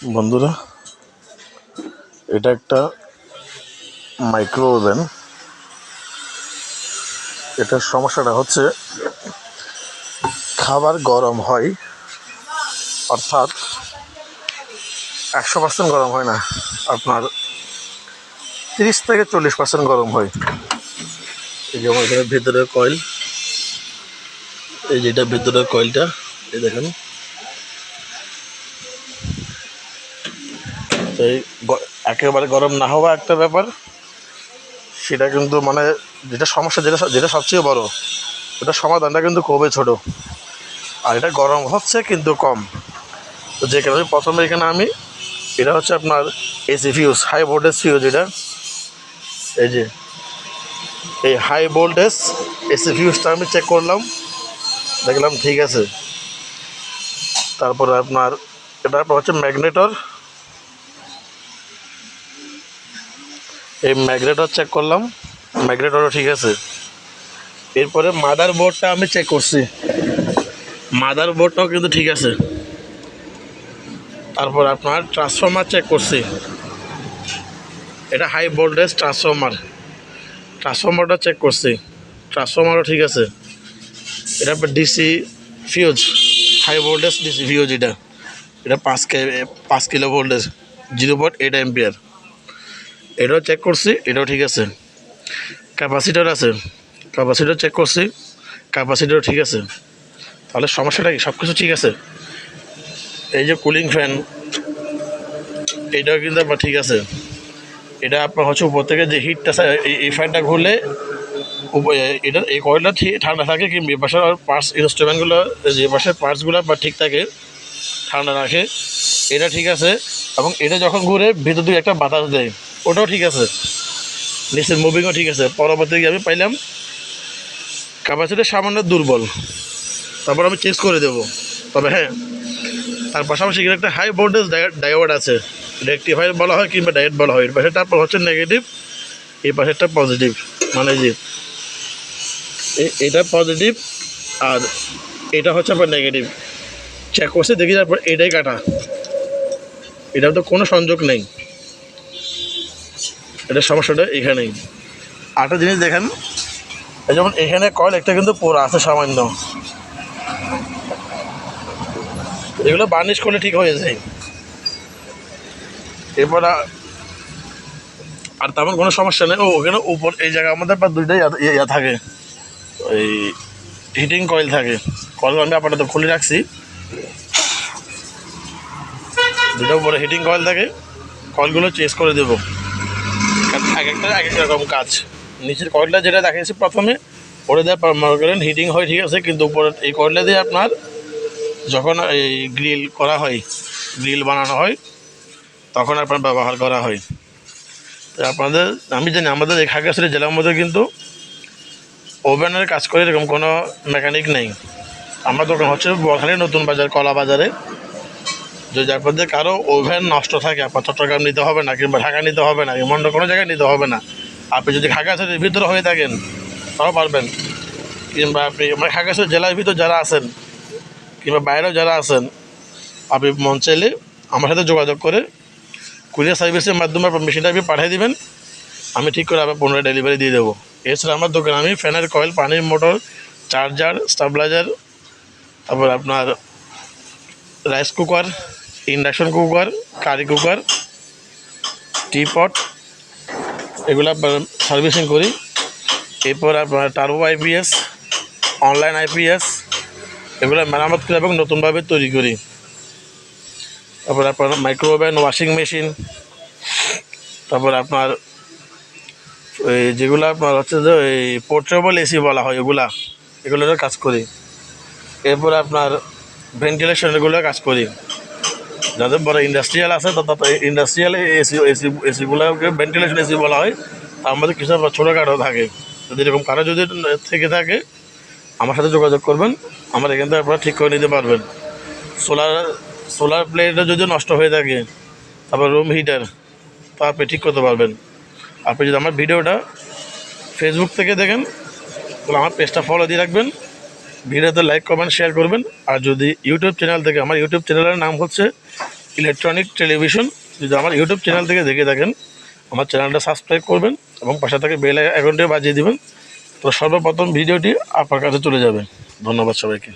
বন্ধুরা, এটা একটা মাইক্রো ওভেন এটার সমস্যাটা হচ্ছে, খাবার গরম হয়, অর্থাৎ একশো পার্সেন্ট গরম হয় না, আপনার তিরিশ থেকে চল্লিশ পার্সেন্ট গরম হয়। এই যেমন এখানে ভেতরের কয়েল এই যেটা ভেতরের কয়েলটা এই দেখেন। এই একেবারে গরম না হওয়া একটা ব্যাপার। সেটা কিন্তু মানে যেটা সমস্যা, যেটা যেটা সবচেয়ে বড়, ওটা সমাধানটা কিন্তু খুবই ছোট। আর এটা গরম হচ্ছে কিন্তু কম। তো যে কারণে প্রথমে এখানে আমি, এটা হচ্ছে আপনার AC fuse high voltage fuse এটা এই যে, এই হাই ভোল্টেজ এসি ফিউজটা আমি চেক করলাম। দেখলাম ঠিক আছে। তারপরে আপনার, এটা হচ্ছে ম্যাগনেটর এই ম্যাগনেটর চেক করলাম। ম্যাগনেটরও ঠিক আছে। এরপরে মাদার বোর্ডটা আমি চেক করছি। মাদার বোর্ডটাও কিন্তু ঠিক আছে। তারপর আপনার ট্রান্সফর্মার চেক করছি। এটা হাই ভোল্টেজ ট্রান্সফর্মার ট্রান্সফর্মারটা চেক করছি। ট্রান্সফর্মারও ঠিক আছে। এটা DC fuse high voltage DC fuse এটা। এটা পাঁচ কে পাঁচ kilo voltage zero point eight ampere এটাও চেক করছি, এটাও ঠিক আছে। ক্যাপাসিটার আছে ক্যাপাসিটার চেক করছি ক্যাপাসিটারও ঠিক আছে। তাহলে সমস্যাটা কি? সব কিছু ঠিক আছে? এই যে কুলিং ফ্যান এটাও কিন্তু আপনার ঠিক আছে। এটা আপনার হচ্ছে উপর থেকে যে হিটটা এই- ফ্যানটা ঘুরলে এটা, এই কয়েলটা ঠিক ঠান্ডা থাকে এ পাশের পার্টস ইনস্ট্রুমেন্টগুলো যে পাশের পার্টসগুলো বা ঠিক থাকে, ঠান্ডা রাখে। এটা ঠিক আছে। এবং এটা যখন ঘুরে ভিতর দিয়ে একটা বাতাস দেয়। ওটাও ঠিক আছে। নিচের মুভিংও ঠিক আছে। পরবর্তী আমি পাইলাম ক্যাপাসিটি সামান্য দুর্বল। তারপর আমি চেঞ্জ করে দেবো। তবে হ্যাঁ তার পাশাপাশি এখানে একটা হাই ভোল্টেজ ডায়োড আছে। রেক্টিফায়ার বলা হয় কিংবা ডায়েট বলা হয়। এর পাশে তারপর হচ্ছে নেগেটিভ এই পাশেরটা পজিটিভ মানে যে এটা পজিটিভ আর এটা হচ্ছে আপনার নেগেটিভ চেক করছে, দেখি তারপর এটাই কাটা। এটার তো কোনো সংযোগ নেই। এটার সমস্যাটা এখানেই। আরেকটা জিনিস দেখেন যেমন এখানে কয়েল একটা কিন্তু পোড়া আছে সামান্য। এগুলো বার্নিশ করলে ঠিক হয়ে যায়। এরপর আর তেমন কোনো সমস্যা নেই। ও, ওখানে উপর, এই জায়গা আমাদের বা দুইটাই ইয়া- থাকে। ওই হিটিং কয়েল থাকে। কয়েল আমি আপাতত খুলে রাখছি। দুটো উপরে হিটিং কয়েল থাকে। কয়েলগুলো চেঞ্জ করে দেবো। এক একটা এক এক রকম কাজ। নিচের কয়েলটা যেটা দেখাচ্ছি প্রথমে ওটা দিয়ে হিটিং হয়, ঠিক আছে? কিন্তু উপরে এই কয়েলটা দিয়ে আপনার যখন এই গ্রিল করা হয় গ্রিল বানানো হয়, তখন আপনার ব্যবহার করা হয়। আপনাদের আমি জানি, আমাদের এই খাগড়াছড়ি জেলার মধ্যে কিন্তু ওভেনের কাজ করে এরকম কোনো মেকানিক নেই। আমার দোকান হচ্ছে বখালি নতুন বাজার, কলা বাজারে। যদি আপনাদের কারও ওভেন নষ্ট থাকে আপনার চট্টগ্রাম নিতে হবে না, কিংবা ঢাকা নিতে হবে না এমন কোনো জায়গায় নিতে হবে না। আপনি যদি খাগড়াছড়ির ভিতরে হয়ে থাকেন, তাও পারবেন। কিংবা আপনি মানে খাগড়াছড়ি জেলার ভিতর যারা আছেন, কিংবা বাইরেও যারা আছেন, আপনি মন চাইলে আমার সাথে যোগাযোগ করে কুরিয়ার সার্ভিসের মাধ্যমে আপনার মেশিনটা আপনি পাঠিয়ে দেবেন। আমি ঠিক করে আপনার পুনরায় ডেলিভারি দিয়ে দেবো। এছাড়া আমার দোকানে, আমি ফ্যানের কয়েল, পানির মোটর, চার্জার, স্টাবলাইজার, তারপর আপনার rice cooker induction cooker, curry cooker, teapot, এগুলো সার্ভিসিং করি। এরপর আপনার টার্বো আইপিএস অনলাইন আইপিএস এগুলো মেরামত করে এবং নতুনভাবে তৈরি করি। তারপর আপনার মাইক্রোওভেন ওয়াশিং মেশিন তারপর আপনার যেগুলো আপনার হচ্ছে যে ওই পোর্টেবল এসি বলা হয় ওগুলা এগুলোরও কাজ করি। এরপর আপনার ভেন্টিলেশন এগুলো কাজ করি। যাদের বড় ইন্ডাস্ট্রিয়াল আছে ইন্ডাস্ট্রিয়াল এসি এসি এসিগুলোকে ভেন্টিলেশন এসি বলা হয়। তার মধ্যে কিছু ছোটোখাটো থাকে। যদি এরকম কারও যদি থেকে থাকে, আমার সাথে যোগাযোগ করবেন, আমার এখান থেকে আপনারা ঠিক করে নিতে পারবেন। সোলার সোলার প্লেটও যদি নষ্ট হয়ে থাকে, তারপর রুম হিটার তা আপনি ঠিক করতে পারবেন। আপনি যদি আমার ভিডিওটা ফেসবুক থেকে দেখেন, তাহলে আমার পেজটা ফলো দিয়ে রাখবেন। ভিডিওতে লাইক কমেন্ট শেয়ার করবেন। আর যদি ইউটিউব চ্যানেল থেকে আমার ইউটিউব চ্যানেলের নাম হচ্ছে ইলেকট্রনিক টেলিভিশন যদি আমার ইউটিউব চ্যানেল থেকে দেখে থাকেন, আমার চ্যানেলটা সাবস্ক্রাইব করবেন এবং পাশে থেকে বেল অ্যাকাউন্টে বাজিয়ে দেবেন। তো সর্বপ্রথম ভিডিওটি আপনার কাছে চলে যাবে। ধন্যবাদ সবাইকে।